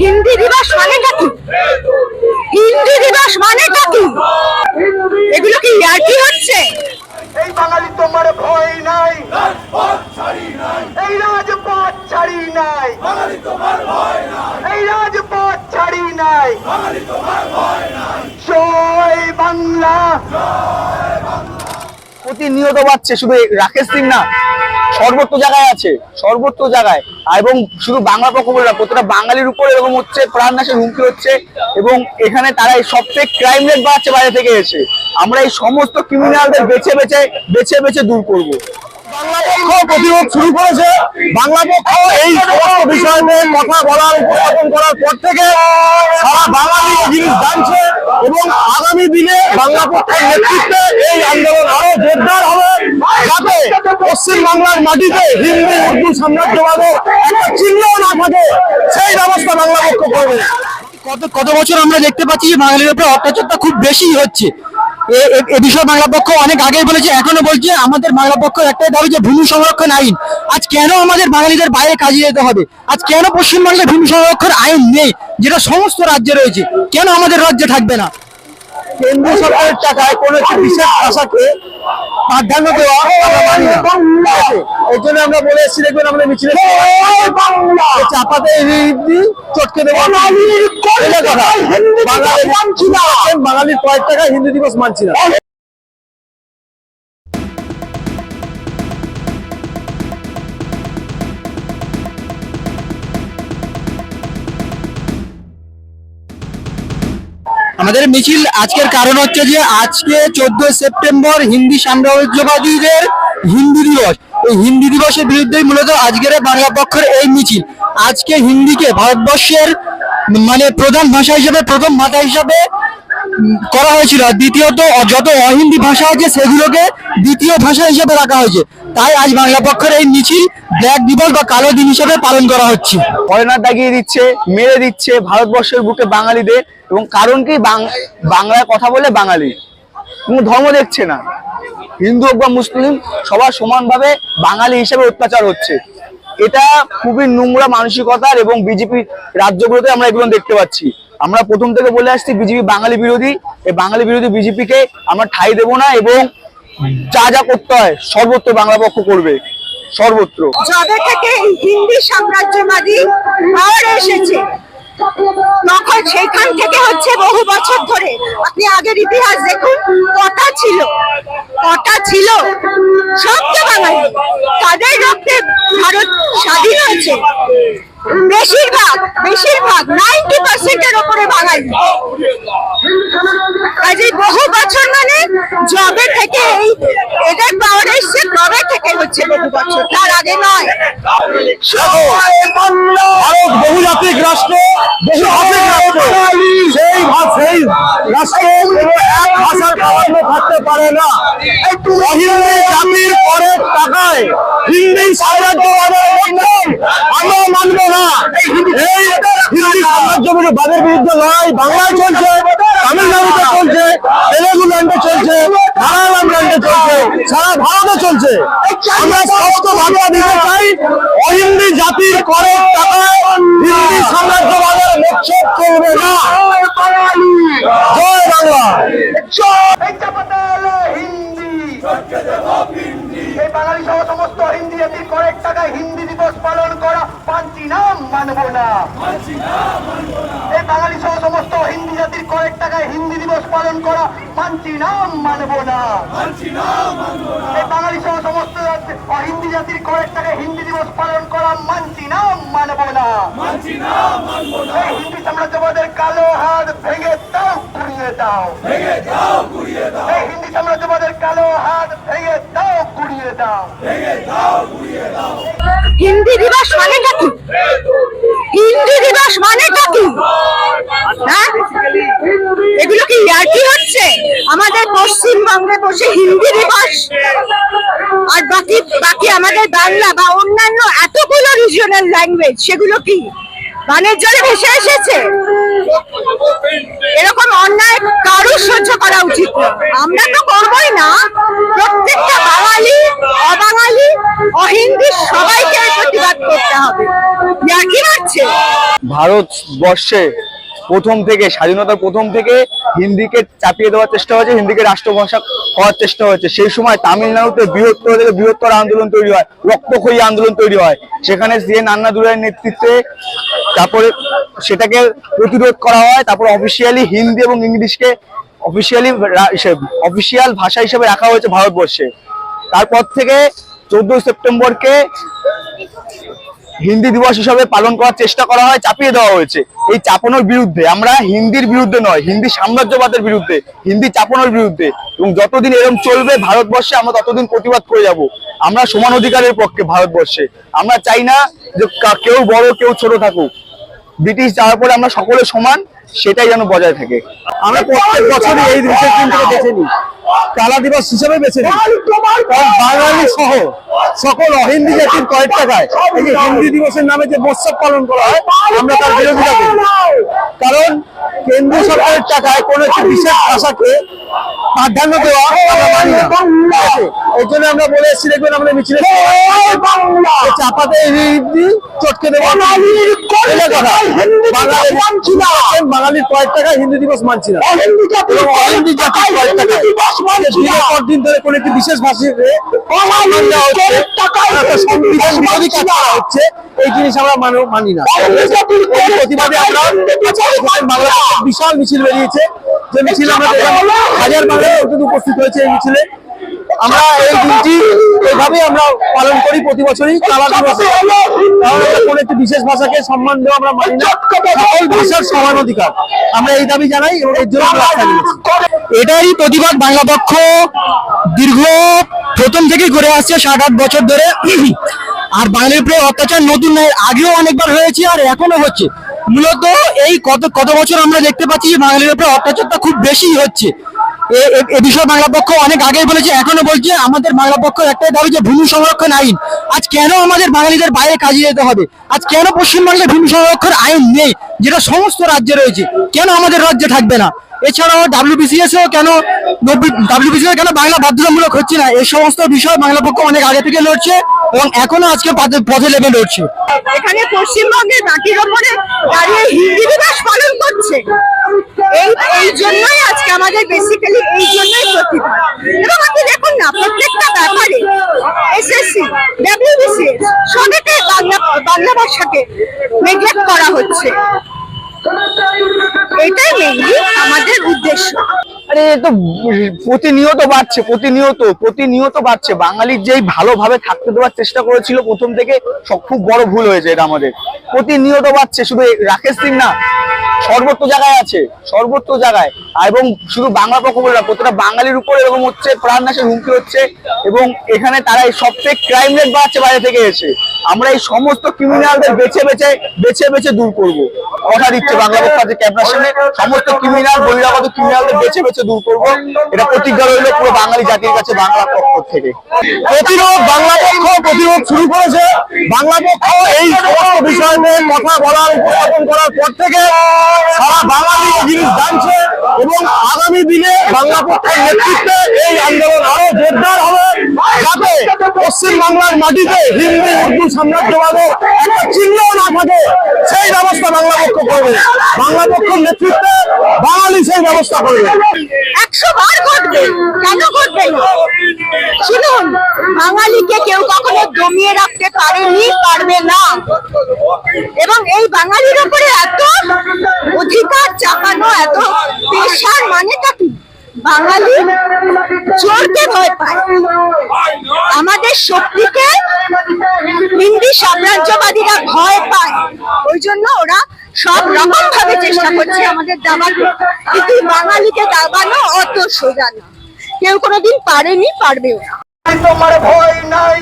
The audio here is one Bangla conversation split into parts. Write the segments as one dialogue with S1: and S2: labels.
S1: হিন্দি দিবস মানেটা কি? হিন্দি দিবস মানেটা কি? এগুলো কি ইয়ার্কি হচ্ছে?
S2: এই বাঙালি তোমার ভয় নাই। এই রাজপথ ছাড়ি নাই। এই রাজপথ ছাড়ি নাই। জয় বাংলা।
S3: প্রতিনিয়ত পাচ্ছে শুধু এই রাকেশ সিং না সর্বত্র জায়গায় আছে সর্বত্র জায়গায়। এবং শুধু বাংলা পক্ষ বলে না বাঙালির উপর এরকম হচ্ছে, প্রাণ নাশের হুমকি হচ্ছে এবং এখানে তারা এই সবচেয়ে ক্রাইম রেট বাড়াচ্ছে বাইরে থেকে এসে। আমরা এই সমস্ত ক্রিমিনালদের বেছে বেছে বেছে বেছে দূর করব। বাংলা পক্ষ প্রতিরোধ শুরু করেছে। বাংলা পক্ষ এই করার পর থেকে বাঙালি জানছে এবং আগামী দিনে বাংলা পক্ষের নেতৃত্বে এই জোরদার হবে মাটিতে হিন্দি, উর্দু সাম্রাজ্যবাদের একটা চিহ্ন না থাকে, সেই ব্যবস্থা বাংলা পক্ষ করবে।
S4: কত কত বছর আমরা দেখতে পাচ্ছি যে বাঙালির উপরে অত্যাচারটা খুব বেশি হচ্ছে। এ- বিষয়ে বাংলা পক্ষ অনেক আগেই বলেছে, এখনও বলছে, আমাদের বাংলা পক্ষ একটাই দাবি যে ভূমি সংরক্ষণ আইন। আজ কেন আমাদের বাঙালিদের বাইরে কাজে যেতে হবে? আজ কেন পশ্চিমবাংলায় ভূমি সংরক্ষণ আইন নেই, যেটা সমস্ত রাজ্যে রয়েছে? কেন আমাদের রাজ্যে থাকবে না?
S3: কেন্দ্র সরকারের টাকায় কোনো একটি বিশেষ ভাষাকে প্রাধান্য দেওয়া এই জন্য আমরা বলে এসেছি দেখবেন আমাদের মিছিলে চাপাতে চটকে দেবো। বাঙালির কয়েক টাকা হিন্দু দিবস মানছি না।
S4: আমাদের মিছিল আজকের কারণ হচ্ছে যে আজকে চোদ্দ সেপ্টেম্বর হিন্দি সাম্রাজ্যবাদীদের হিন্দি দিবস। এই হিন্দি দিবসের বিরুদ্ধেই মূলত আজকের বাংলা পক্ষের এই মিছিল। আজকে হিন্দিকে ভারতবর্ষের মানে প্রধান ভাষা হিসেবে, প্রথম ভাষা হিসাবে করা হয়েছিল। দ্বিতীয়ত, যত অহিন্দি ভাষা আছে সেগুলোকে দ্বিতীয় ভাষা হিসেবে রাখা হয়েছে। তাই আজ বাংলা পক্ষের এই মিছিল ব্ল্যাক দিবস বা কালো দিন হিসেবে পালন করা হচ্ছে।
S3: ফরেনার দাগিয়ে দিচ্ছে, মেরে দিচ্ছে ভারতবর্ষের বুকে বাঙালিদের। এবং কারণ কি? বাংলায় কথা বলে বাঙালি। কোনো ধর্ম দেখছে না। হিন্দু হোক বা মুসলিম, সবার সমানভাবে বাঙালি হিসেবে অত্যাচার হচ্ছে। এটা খুবই নোংরা মানসিকতার এবং বিজেপি রাজ্যগুলোতে আমরা এগুলো দেখতে পাচ্ছি। আমরা প্রথম থেকে বলে আসছি বিজেপি বাঙালি বিরোধী। এই বাঙালি বিরোধী বিজেপিকে আমরা ঠাঁই দেব না এবং যা যা করতে হয়, সর্বত্র বাংলা পক্ষ করবে। সর্বত্র।
S1: যবে থেকে হিন্দি সাম্রাজ্যবাদী এসেছে। তখন সেখান থেকে হচ্ছে বহু বছর ধরে। আপনি আগের ইতিহাস দেখুন কটা ছিল? কটা ছিল? সব তো বাঙালি। তাদের রক্তে ভারত স্বাধীন হয়েছে। বেশিরভাগ বেশিরভাগ নাইনটি পার্সেন্টের ওপরে বাঙালি। কাজে বহু বছর মানে জবে থেকে এই এদের পাওয়ার এসছে তবে থেকে হচ্ছে বহু বছর। তার আগে নয়
S3: ভারত বহুজাতিক রাষ্ট্র বহুভাষিক রাষ্ট্র সেই ভা- সেই রাষ্ট্রে কোনো এক ভাষার প্রাধান্য থাকতে পারে না অহিন্দি জাতির পরের টাকায় হিন্দি সাম্রাজ্যবাদের মন্ডল আমরা মানব না এই হিন্দি সাম্রাজ্যবাদের বিরুদ্ধে লড়াই বাংলায় চলছে, তামিলনাড়ুতে চলছে, তেলেগু ল্যান্ডে চলছে মালায়ালাম ল্যান্ডে চলছে, সারা ভারতে চলছে। আমরা স্পষ্ট বার্তা দিতে চাই, অহিন্দি জাতির টাকায় হিন্দি সাম্রাজ্যবাদের মোক্ষেপ করবে না। জয় বাংলা।
S2: সমস্ত হিন্দি জাতির কয়েক টাকায় হিন্দি দিবস পালন করা নাম মানব না। এই বাঙালি সহ সমস্ত হিন্দি জাতির কয়েক টাকায় হিন্দি দিবস পালন করা পাঞ্চি নাম মানব না। এই বাঙালি সহ সমস্ত অহিন্দি জাতির কয়েক টাকায় হিন্দি দিবস পালন করা মানছি নাম মানব না। এই হিন্দি সাম্রাজ্যবাদের কালো হাত ভেঙে দাও গুড়িয়ে দাও। এই হিন্দি সাম্রাজ্যবাদের কালো হাত ভেঙে দাও গুড়িয়ে দাও।
S1: হিন্দি দিবস মানেটা কি? হিন্দি দিবস মানেটা কি? হ্যাঁ? এগুলো কি ইয়ার্কি হচ্ছে? আমাদের পশ্চিমবঙ্গে বসে হিন্দি দিবস? আর বাকি বাকি আমাদের বাংলা বা অন্যান্য এতগুলো রিজিওনাল ল্যাঙ্গুয়েজ সেগুলো কি? বানের জলে ভেসে এসেছে? এরকম অন্যায় কারুর সহ্য করা উচিত আমরা তো করবোই না। প্রত্যেকটা বাঙালি, অবাঙালি, অহিন্দি করতে হবে। মারছে
S5: ভারতবর্ষে প্রথম থেকে, স্বাধীনতার প্রথম থেকে হিন্দিকে চাপিয়ে দেওয়ার চেষ্টা হয়েছে, হিন্দিকে রাষ্ট্রভাষা করার চেষ্টা হয়েছে। সেই সময় তামিলনাড়ুতে বৃহত্তর থেকে বৃহত্তর আন্দোলন তৈরি হয়, রক্তক্ষয়ী আন্দোলন তৈরি হয়। সেখানে সি এন আন্নাদুরাইয়ের নেতৃত্বে তারপরে সেটাকে প্রতিরোধ করা হয়, তারপর অফিসিয়ালি হিন্দি এবং ইংলিশকে অফিসিয়ালি অফিসিয়াল ভাষা হিসেবে রাখা হয়েছে ভারতবর্ষে। তারপর থেকে চোদ্দই সেপ্টেম্বরকে হিন্দি দিবস হিসাবে পালন করার চেষ্টা করা হয়, চাপিয়ে দেওয়া হয়েছে। এই চাপানোর বিরুদ্ধে, আমরা হিন্দির বিরুদ্ধে নয়, হিন্দি সাম্রাজ্যবাদের বিরুদ্ধে, হিন্দি চাপানোর বিরুদ্ধে। এবং যতদিন এরকম চলবে ভারতবর্ষে, আমরা ততদিন প্রতিবাদ করে যাব। আমরা সমান অধিকারের পক্ষে ভারতবর্ষে। আমরা চাই না যে কেউ বড়, কেউ ছোট থাকুক। ব্রিটিশ যাওয়ার পরে আমরা সকলে সমান, সেটাই যেন বজায় থাকে।
S3: আমরা প্রত্যেক বছরই এই দিনটাকে বেছে নিই। কালা দিবস হিসেবে বেছে নিই। বাঙালি সহ। সকল অহিন্দি জাতির কয়েক টাকায়। এই যে হিন্দি দিবসের নামে যে মৎসব পালন করা হয় আমরা তার বিরোধিতা করি। কারণ কেন্দ্র সরকারের টাকায় কোন একটি বিশেষ ভাষাকে প্রাধান্য দেওয়া আমরা মানি না। এই জন্য আমরা বলে এসেছি দেখবেন আমাদের মিছিলে চাপাতে হিন্দি চটকে দেবো। বাঙালির কয়েক টাকায় হিন্দি দিবস মানছি না। এবং অহিন্দি জাতির কয়েক পর দিন ধরে কোন একটি বিশেষ ভাষাকে হচ্ছে বিরোধী কাজ করা হচ্ছে এই জিনিস আমরা মানি না। প্রতিবাদে আমরা বিশাল মিছিল বেরিয়েছে যে মিছিল হাজার উপস্থিত হয়েছে এই মিছিলে। আমরা এই দিনটি আমরা পালন করি প্রতি বছরই কালা দিবসে। কোন একটি বিশেষ ভাষাকে সম্মান দেওয়া আমরা মানি না। সকল ভাষার সমান অধিকার। আমরা এই দাবি জানাই এবং এর জন্য আমরা এটাই প্রতিবাদ বাংলা পক্ষ দীর্ঘ প্রথম থেকেই করে আসছে সাত আট বছর ধরে। আর বাঙালির উপরে অত্যাচার নতুন নয়, আগেও অনেকবার হয়েছে আর এখনও হচ্ছে। মূলত এই কত কত বছর আমরা দেখতে পাচ্ছি যে বাঙালির উপরে অত্যাচারটা খুব বেশি হচ্ছে। এ- বিষয়ে বাংলা পক্ষ অনেক আগেই বলেছে এখনও বলছে, আমাদের বাংলা পক্ষ একটাই দাবি যে ভূমি সংরক্ষণ আইন। আজ কেন আমাদের বাঙালিদের বাইরে কাজে যেতে হবে? আজ কেন পশ্চিমবঙ্গে ভূমি সংরক্ষণ আইন নেই, যেটা সমস্ত রাজ্যে রয়েছে? কেন আমাদের রাজ্যে থাকবে না? এছাড়াও ডাব্লিউবিসিএস ও কেন ডাব্লিউবিসিএস কেন বাংলা বাধ্যতামূলক হচ্ছে না? এই সমস্ত বিষয় বাংলা পক্ষ অনেক আগে থেকে লড়ছে এবং এখনও আজকে পথে লেগে লড়ছে।
S1: এখানে পশ্চিমবঙ্গের মাটির ওপরে দাঁড়িয়ে হিন্দি দিবস পালন করছে। এই জন্যই আজকে আমাদের বেসিক্যালি এই জন্যই প্রতিবাদ। এবং আপনি দেখুন না, প্রত্যেকটা ব্যাপারে এসএসসি ডাব্লিউবিসিএস সবেতে বাংলা বাংলা ভাষাকে নেগলেক্ট করা হচ্ছে। এটাই মেইনলি আমাদের উদ্দেশ্য।
S5: আরে তো প্রতিনিয়ত বাড়ছে, প্রতিনিয়ত প্রতিনিয়ত বাড়ছে। বাঙালির যেই ভালোভাবে থাকতে দেওয়ার চেষ্টা করেছিল প্রথম থেকে খুব বড় ভুল হয়েছে এটা আমাদের। প্রতিনিয়ত বাড়ছে, শুধু রাকেশ সিং না সর্বত্র জায়গায় আছে সর্বত্র জায়গায়। এবং শুধু বাংলা পক্ষ বলে না, প্রতিটা বাঙালির উপর এরকম হচ্ছে প্রাণ নাশের হুমকি হচ্ছে এবং এখানে তারা এই সবথেকে ক্রাইম রেট বাড়ছে বাইরে থেকে এসে। আমরা এই সমস্ত ক্রিমিনালদের বেছে বেছে বেছে বেছে দূর করব। কথা দিচ্ছে বাংলা পক্ষ আছে সামনে। সমস্ত ক্রিমিনাল বহিরাগত ক্রিমিনালদের বেছে বেছে দূর করব। এটা প্রতিজ্ঞা রইল পুরো বাঙালি জাতির কাছে, বাংলা পক্ষ থেকে।
S3: প্রতিরোধ, বাংলা পক্ষ প্রতিরোধ শুরু করেছে। বাংলা পক্ষ এই সমস্ত বিষয় নিয়ে কথা বলার, উপস্থাপন করার পর থেকে সারা বাঙালি জিনিস জানছে এবং আগামী দিনে বাংলা পক্ষের নেতৃত্বে এই আন্দোলন আরও জোরদার হবে যাতে পশ্চিম বাংলার মাটিতে হিন্দি, উর্দু সাম্রাজ্যবাদের একটা চিহ্ন না থাকে। সেই ব্যবস্থা বাংলা পক্ষ করবে। বাংলা পক্ষের নেতৃত্বে বাঙালি সেই ব্যবস্থা করবে।
S1: একশো বার ঘটবে। কেন ঘটবে? শুনুন, বাঙালিকে কেউ কখনো দমিয়ে রাখতে পারেনি, পারবে না। এবং এই বাঙালির উপরে এত অধিকার চাপানো, এত পেশার মানেটা কি? বাঙালি চোরকে ভয় পায়। আমাদের শক্তিকে হিন্দি সাম্রাজ্যবাদীরা ভয় পায়। ওই জন্য ওরা সব রকম ভাবে চেষ্টা করছে আমাদের দাবাতে কিন্তু বাঙালিকে দাবানো অত সোজা না। কেউ কোনোদিন পারেনি পারবেও না।
S2: তোমার ভয় নাই।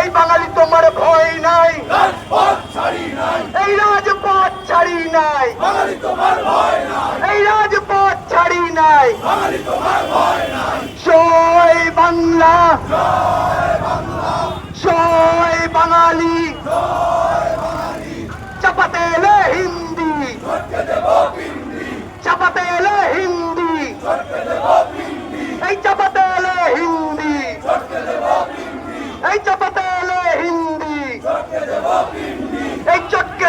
S2: এই বাঙালি তোমার ভয় নাই। এই রাজপথ ছাড়ি নাই। এই রাজপথ ছাড়ি নাই। জয় বাংলা। জয় বাঙালি চাপাতে এলে হিন্দি চাপাতে এলে হিন্দি এই চাপাতে এলে হিন্দি এই চাপাতে এলে হিন্দি এই চটকে